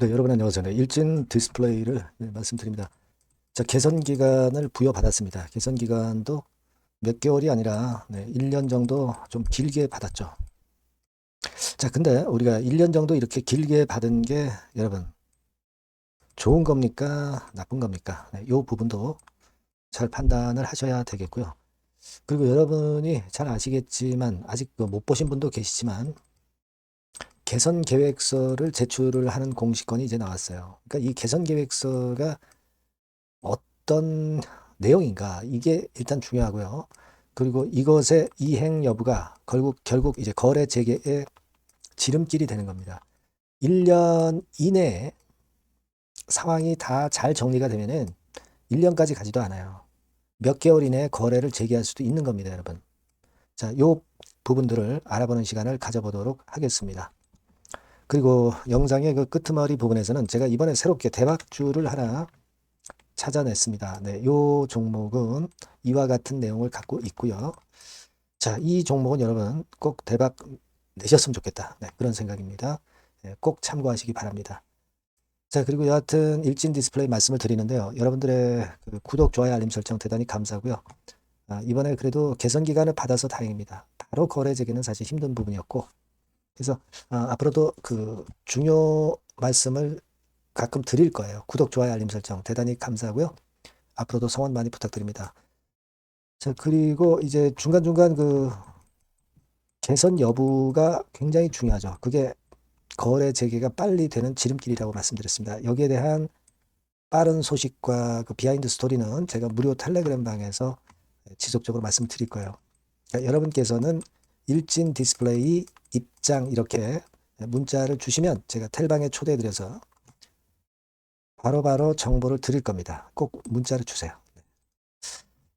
네, 여러분 안녕하세요. 네, 일진 디스플레이를 네, 말씀드립니다. 자, 개선 기간을 부여받았습니다. 개선 기간도 몇 개월이 아니라 네, 1년 정도 좀 길게 받았죠. 자, 근데 우리가 1년 정도 이렇게 길게 받은 게 여러분 좋은 겁니까? 나쁜 겁니까? 네, 이 부분도 잘 판단을 하셔야 되겠고요. 그리고 여러분이 잘 아시겠지만 아직 그못 보신 분도 계시지만 개선 계획서를 제출을 하는 공시권이 이제 나왔어요. 그러니까 이 개선 계획서가 어떤 내용인가 이게 일단 중요하고요. 그리고 이것의 이행 여부가 결국 결국 이제 거래 재개의 지름길이 되는 겁니다. 1년 이내에 상황이 다 잘 정리가 되면은 1년까지 가지도 않아요. 몇 개월 이내에 거래를 재개할 수도 있는 겁니다, 여러분. 자, 요 부분들을 알아보는 시간을 가져보도록 하겠습니다. 그리고 영상의 그 끄트머리 부분에서는 제가 이번에 새롭게 대박주를 하나 찾아냈습니다. 네, 요 종목은 이와 같은 내용을 갖고 있고요. 자, 이 종목은 여러분 꼭 대박 내셨으면 좋겠다. 네, 그런 생각입니다. 네, 꼭 참고하시기 바랍니다. 자, 그리고 여하튼 일진 디스플레이 말씀을 드리는데요. 여러분들의 그 구독, 좋아요, 알림 설정 대단히 감사하고요. 아, 이번에 그래도 개선 기간을 받아서 다행입니다. 바로 거래 재개는 사실 힘든 부분이었고, 그래서 아, 앞으로도 그 중요 말씀을 가끔 드릴 거예요. 구독, 좋아요, 알림 설정 대단히 감사하고요. 앞으로도 성원 많이 부탁드립니다. 자, 그리고 이제 중간중간 그 개선 여부가 굉장히 중요하죠. 그게 거래 재개가 빨리 되는 지름길이라고 말씀드렸습니다. 여기에 대한 빠른 소식과 그 비하인드 스토리는 제가 무료 텔레그램 방에서 지속적으로 말씀드릴 거예요. 그러니까 여러분께서는 일진 디스플레이 입장 이렇게 문자를 주시면 제가 텔방에 초대해드려서 바로 바로 정보를 드릴 겁니다. 꼭 문자를 주세요.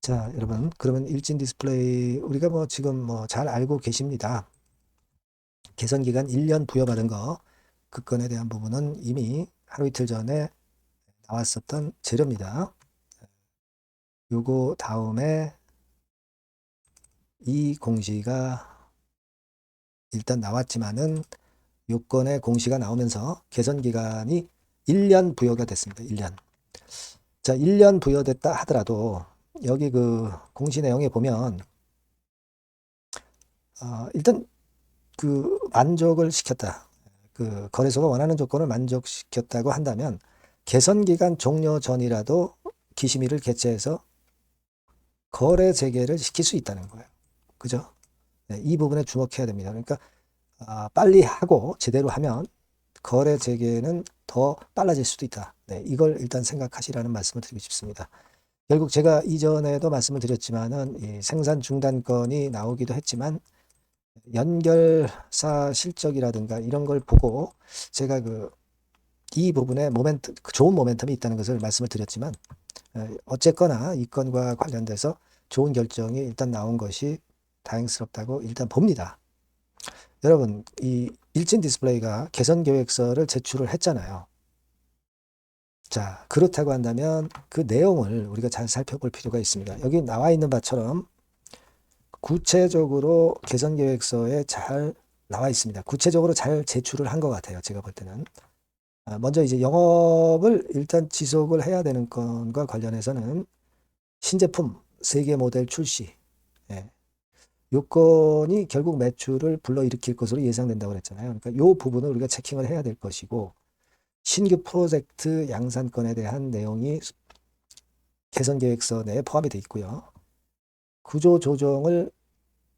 자, 여러분, 그러면 일진 디스플레이 우리가 뭐 지금 뭐 잘 알고 계십니다. 개선 기간 1년 부여받은 거, 그 건에 대한 부분은 이미 하루 이틀 전에 나왔었던 재료입니다. 요거 다음에 이 공시가 일단 나왔지만은 요건의 공시가 나오면서 개선 기간이 1년 부여가 됐습니다. 1년. 자, 1년 부여됐다 하더라도 여기 그 공시 내용에 보면 어, 일단 그 만족을 시켰다. 그 거래소가 원하는 조건을 만족시켰다고 한다면 개선 기간 종료 전이라도 기심의를 개최해서 거래 재개를 시킬 수 있다는 거예요. 그죠? 네, 이 부분에 주목해야 됩니다. 그러니까 아, 빨리 하고 제대로 하면 거래 재개는 더 빨라질 수도 있다. 네, 이걸 일단 생각하시라는 말씀을 드리고 싶습니다. 결국 제가 이전에도 말씀을 드렸지만은 이 생산 중단건이 나오기도 했지만 연결사 실적이라든가 이런 걸 보고 제가 그 이 부분에 모멘트 그 좋은 모멘텀이 있다는 것을 말씀을 드렸지만 에, 어쨌거나 이 건과 관련돼서 좋은 결정이 일단 나온 것이 다행스럽다고 일단 봅니다. 여러분, 이 일진 디스플레이가 개선 계획서를 제출을 했잖아요. 자, 그렇다고 한다면 그 내용을 우리가 잘 살펴볼 필요가 있습니다. 여기 나와 있는 바처럼 구체적으로 개선 계획서에 잘 나와 있습니다. 구체적으로 잘 제출을 한 것 같아요. 제가 볼 때는. 아, 먼저 이제 영업을 일단 지속을 해야 되는 건과 관련해서는 신제품 세계 모델 출시. 예. 요건이 결국 매출을 불러일으킬 것으로 예상된다고 그랬잖아요. 그러니까 요 부분을 우리가 체킹을 해야 될 것이고 신규 프로젝트 양산건에 대한 내용이 개선 계획서 내에 포함이 되어 있고요. 구조 조정을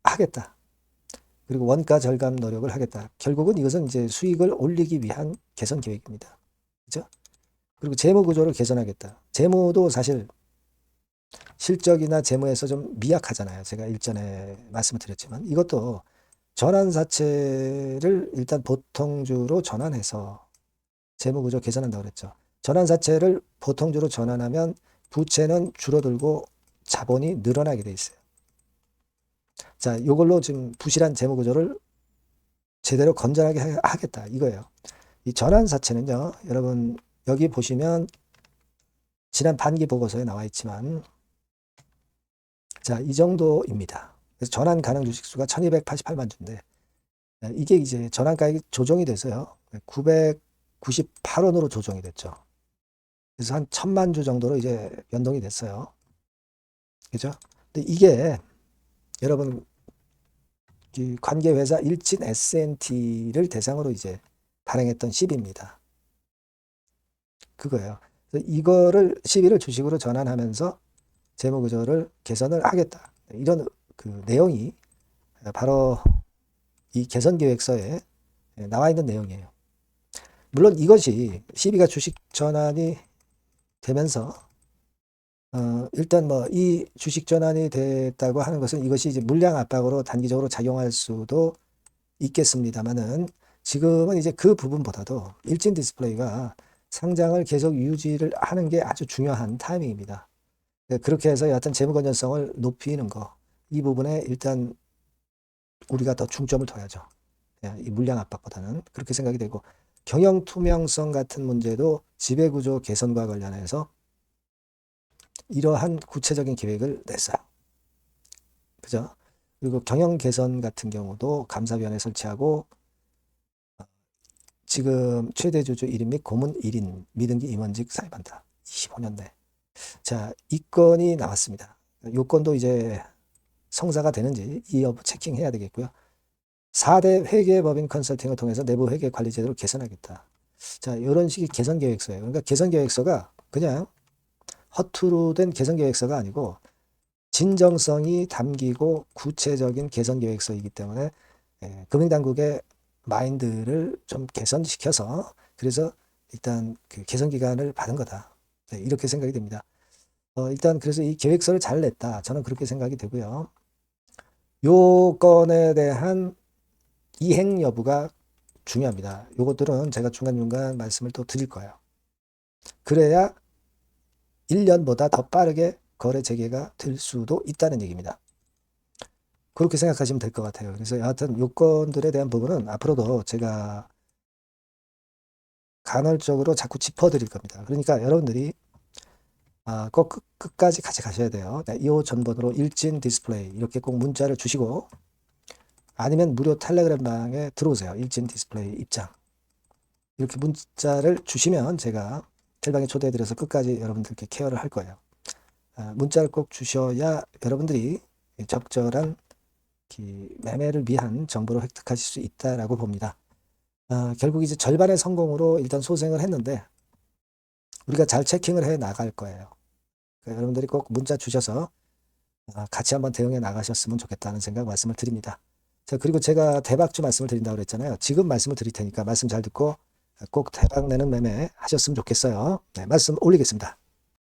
하겠다. 그리고 원가 절감 노력을 하겠다. 결국은 이것은 이제 수익을 올리기 위한 개선 계획입니다. 그죠? 그리고 재무 구조를 개선하겠다. 재무도 사실 실적이나 재무에서 좀 미약하잖아요. 제가 일전에 말씀을 드렸지만 이것도 전환사채를 일단 보통주로 전환해서 재무구조 개선한다고 그랬죠. 전환사채를 보통주로 전환하면 부채는 줄어들고 자본이 늘어나게 돼 있어요. 자, 이걸로 지금 부실한 재무구조를 제대로 건전하게 하- 하겠다 이거예요. 이 전환사채는요, 여러분 여기 보시면 지난 반기 보고서에 나와 있지만 자, 이 정도입니다. 그래서 전환 가능 주식수가 1288만 주인데 이게 이제 전환가액이 조정이 돼서요. 98원으로 조정이 됐죠. 그래서 한 천만 주 정도로 이제 변동이 됐어요. 그죠? 근데 이게 여러분 이 관계 회사 일진 S&T를 대상으로 이제 발행했던 시비입니다. 그거예요. 이거를 시비를 주식으로 전환하면서 재무 구조를 개선을 하겠다. 이런 그 내용이 바로 이 개선 계획서에 나와 있는 내용이에요. 물론 이것이 시비가 주식 전환이 되면서 어, 일단 뭐 이 주식 전환이 됐다고 하는 것은 이것이 이제 물량 압박으로 단기적으로 작용할 수도 있겠습니다만은 지금은 이제 그 부분보다도 일진 디스플레이가 상장을 계속 유지를 하는 게 아주 중요한 타이밍입니다. 네, 그렇게 해서 여하튼 재무 건전성을 높이는 거 이 부분에 일단 우리가 더 중점을 둬야죠. 예, 이 물량 압박보다는 그렇게 생각이 되고 경영 투명성 같은 문제도 지배 구조 개선과 관련해서 이러한 구체적인 계획을 냈어요. 그죠? 그리고 경영 개선 같은 경우도 감사위원회 설치하고 어, 지금 최대 주주 1인 및 고문 1인 미등기 임원직 사입한다. 25년 내. 자, 이 건이 나왔습니다. 요 건도 이제 성사가 되는지 이 여부 체킹해야 되겠고요. 4대 회계법인 컨설팅을 통해서 내부 회계 관리 제도를 개선하겠다. 자, 이런 식의 개선 계획서예요. 그러니까 개선 계획서가 그냥 허투루 된 개선 계획서가 아니고 진정성이 담기고 구체적인 개선 계획서이기 때문에 예, 금융당국의 마인드를 좀 개선시켜서 그래서 일단 그 개선 기간을 받은 거다. 네, 이렇게 생각이 됩니다. 어, 일단 그래서 이 계획서를 잘 냈다. 저는 그렇게 생각이 되고요. 요 건에 대한 이행 여부가 중요합니다. 요것들은 제가 중간중간 말씀을 또 드릴 거예요. 그래야 1년보다 더 빠르게 거래 재개가 될 수도 있다는 얘기입니다. 그렇게 생각하시면 될 것 같아요. 그래서 여하튼 요건들에 대한 부분은 앞으로도 제가 간헐적으로 자꾸 짚어드릴 겁니다. 그러니까 여러분들이 아, 꼭 끝, 끝까지 같이 가셔야 돼요. 네, 2호 전번으로 일진 디스플레이 이렇게 꼭 문자를 주시고 아니면 무료 텔레그램 방에 들어오세요. 일진 디스플레이 입장. 이렇게 문자를 주시면 제가 텔방에 초대해드려서 끝까지 여러분들께 케어를 할 거예요. 아, 문자를 꼭 주셔야 여러분들이 적절한 매매를 위한 정보를 획득하실 수 있다라고 봅니다. 아, 결국 이제 절반의 성공으로 일단 소생을 했는데 우리가 잘 체킹을 해 나갈 거예요. 그러니까 여러분들이 꼭 문자 주셔서 아, 같이 한번 대응해 나가셨으면 좋겠다는 생각 말씀을 드립니다. 자, 그리고 제가 대박주 말씀을 드린다고 그랬잖아요. 지금 말씀을 드릴 테니까 말씀 잘 듣고 꼭 대박 내는 매매 하셨으면 좋겠어요. 네, 말씀 올리겠습니다.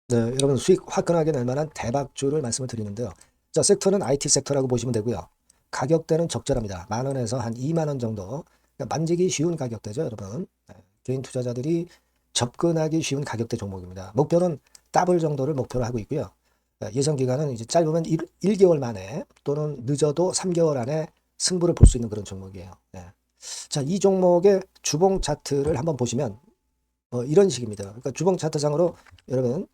네, 여러분 수익 화끈하게 낼 만한 대박주를 말씀을 드리는데요. 자, 섹터는 IT 섹터라고 보시면 되고요. 가격대는 적절합니다. 만 원에서 한 2만 원 정도. 그러니까 만지기 쉬운 가격대죠, 여러분. 네, 개인 투자자들이 접근하기 쉬운 가격대 종목입니다. 목표는 더블 정도를 목표로 하고 있고요. 네, 예상 기간은 이제 짧으면 1, 1개월 만에 또는 늦어도 3개월 안에 승부를 볼 수 있는 그런 종목이에요. 네. 자, 이 종목의 주봉 차트를 한번 보시면 어, 이런 식입니다. 그러니까 주봉 차트상으로 여러분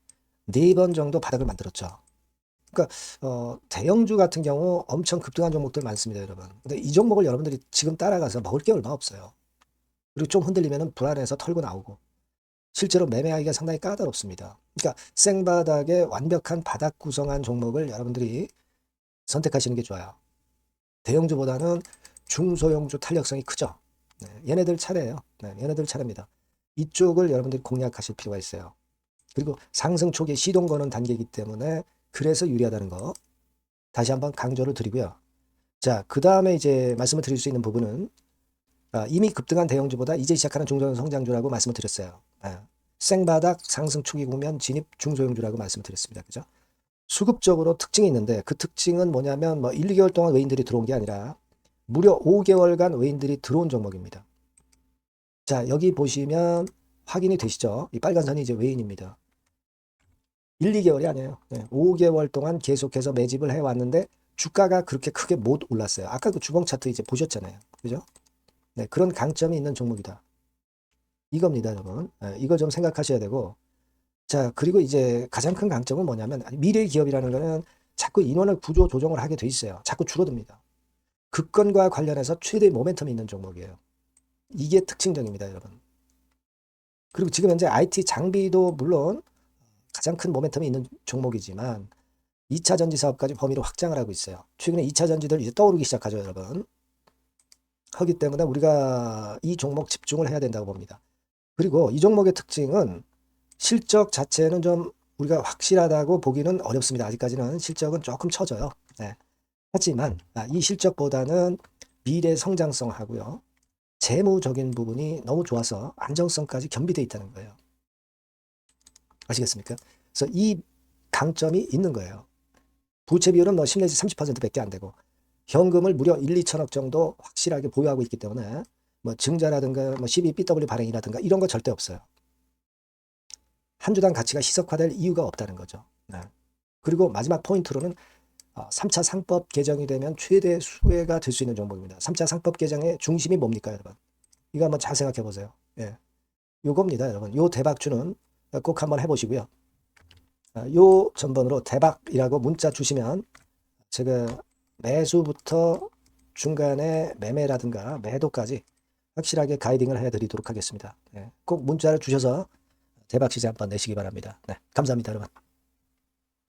네 번 정도 바닥을 만들었죠. 그러니까 어, 대형주 같은 경우 엄청 급등한 종목들 많습니다, 여러분. 근데 이 종목을 여러분들이 지금 따라가서 먹을 게 얼마 없어요. 그리고 좀 흔들리면 불안해서 털고 나오고 실제로 매매하기가 상당히 까다롭습니다. 그러니까 생바닥에 완벽한 바닥 구성한 종목을 여러분들이 선택하시는 게 좋아요. 대형주보다는 중소형주 탄력성이 크죠. 네, 얘네들 차례예요. 네, 얘네들 차례입니다. 이쪽을 여러분들이 공략하실 필요가 있어요. 그리고 상승 초기 시동 거는 단계이기 때문에 그래서 유리하다는 거 다시 한번 강조를 드리고요. 자, 그 다음에 이제 말씀을 드릴 수 있는 부분은 아, 이미 급등한 대형주보다 이제 시작하는 중소형 성장주라고 말씀을 드렸어요. 아, 생바닥 상승 초기 국면 진입 중소형주라고 말씀을 드렸습니다. 그죠? 수급적으로 특징이 있는데 그 특징은 뭐냐면 뭐 1, 2개월 동안 외인들이 들어온 게 아니라 무려 5개월간 외인들이 들어온 종목입니다. 자, 여기 보시면 확인이 되시죠? 이 빨간 선이 이제 외인입니다. 1, 2개월이 아니에요. 네, 5개월 동안 계속해서 매집을 해왔는데 주가가 그렇게 크게 못 올랐어요. 아까 그 주봉 차트 이제 보셨잖아요. 그죠? 네, 그런 강점이 있는 종목이다. 이겁니다, 여러분. 네, 이걸 좀 생각하셔야 되고. 자, 그리고 이제 가장 큰 강점은 뭐냐면 미래 기업이라는 거는 자꾸 인원을 구조 조정을 하게 돼 있어요. 자꾸 줄어듭니다. 급건과 관련해서 최대 모멘텀이 있는 종목이에요. 이게 특징적입니다, 여러분. 그리고 지금 현재 IT 장비도 물론 가장 큰 모멘텀이 있는 종목이지만 2차 전지 사업까지 범위를 확장을 하고 있어요. 최근에 2차 전지들 이제 떠오르기 시작하죠, 여러분. 하기 때문에 우리가 이 종목 집중을 해야 된다고 봅니다. 그리고 이 종목의 특징은 실적 자체는 좀 우리가 확실하다고 보기는 어렵습니다. 아직까지는 실적은 조금 처져요. 네. 하지만 아, 이 실적보다는 미래 성장성하고요. 재무적인 부분이 너무 좋아서 안정성까지 겸비되어 있다는 거예요. 아시겠습니까? 그래서 이 강점이 있는 거예요. 부채 비율은 뭐 10 내지 30%밖에 안 되고 현금을 무려 1, 2천억 정도 확실하게 보유하고 있기 때문에 뭐 증자라든가 뭐 12BW 발행이라든가 이런 거 절대 없어요. 한 주당 가치가 희석화될 이유가 없다는 거죠. 네. 그리고 마지막 포인트로는 어, 3차 상법 개정이 되면 최대 수혜가 될 수 있는 종목입니다. 3차 상법 개정의 중심이 뭡니까, 여러분? 이거 한번 잘 생각해 보세요. 예. 요겁니다, 여러분. 요 대박주는 꼭 한번 해보시고요. 아, 요 전번으로 대박이라고 문자 주시면 제가 매수부터 중간에 매매라든가 매도까지 확실하게 가이딩을 해드리도록 하겠습니다. 예. 꼭 문자를 주셔서 대박 시세 한번 내시기 바랍니다. 네, 감사합니다, 여러분.